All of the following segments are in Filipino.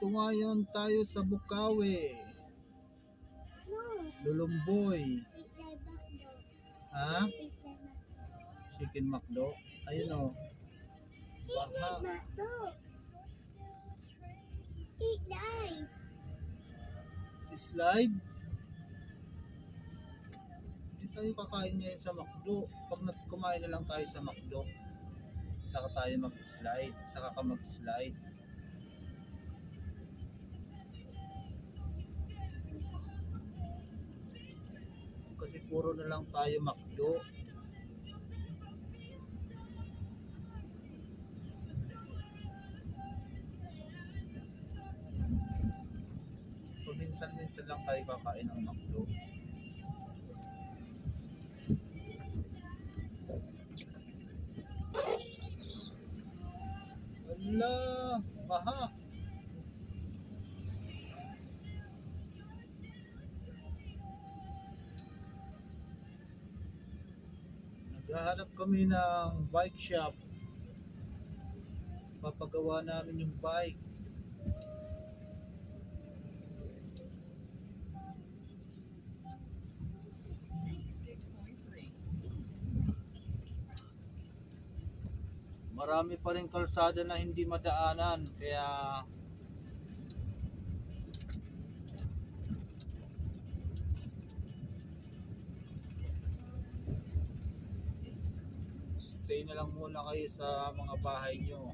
Ngayon tayo sa Bukawi. Lulumboy. Ha? Chicken McDo. Ayun o. Baha. McDo. Pizza. Slide. Hindi tayo kakain ngayon sa McDo. Pag nagkumain na lang tayo sa McDo, saka tayo mag-slide. Saka ka mag-slide. Kasi puro na lang tayo McDo. Paminsan-minsan lang tayo kakain ng McDo. Ala, baha. Naghahanap kami ng bike shop. Papagawa namin yung bike. Marami pa rin kalsada na hindi madaanan kaya stay na lang muna kayo sa mga bahay nyo.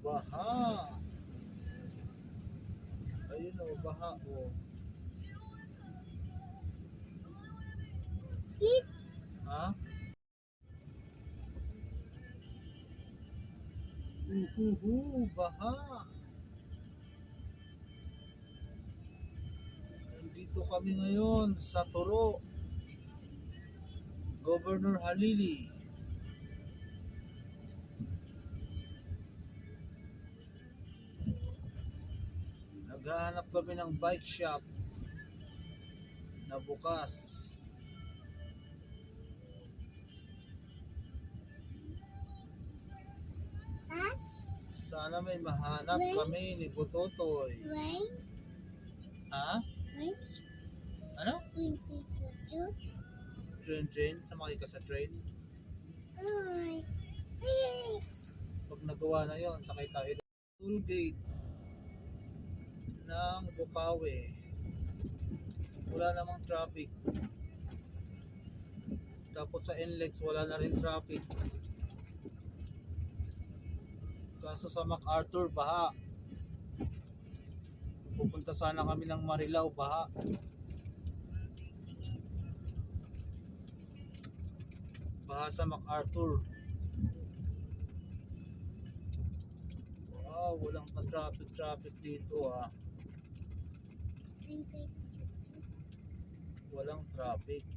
Baha! Ayun o, baha o. Cheat. Ha? Uhuhu, baha. Nandito kami ngayon sa Toro. Governor Halili. Naghahanap kami ng bike shop na bukas. Sana may mahanap kami ni Butotoy. Rain. Ha? Rain. Ano? Rain. Pizza. Shoot. Train, train? Sumakay ka sa train? Ay. Yes. Pag nagawa na yon sakay tayo toll gate ng Bukawi. Wala namang traffic. Tapos sa NLEX wala na rin traffic. Kaso sa MacArthur, baha. Pupunta sana kami ng Marilao, baha. Baha sa MacArthur. Wow, walang ka-traffic traffic dito ah. Walang traffic.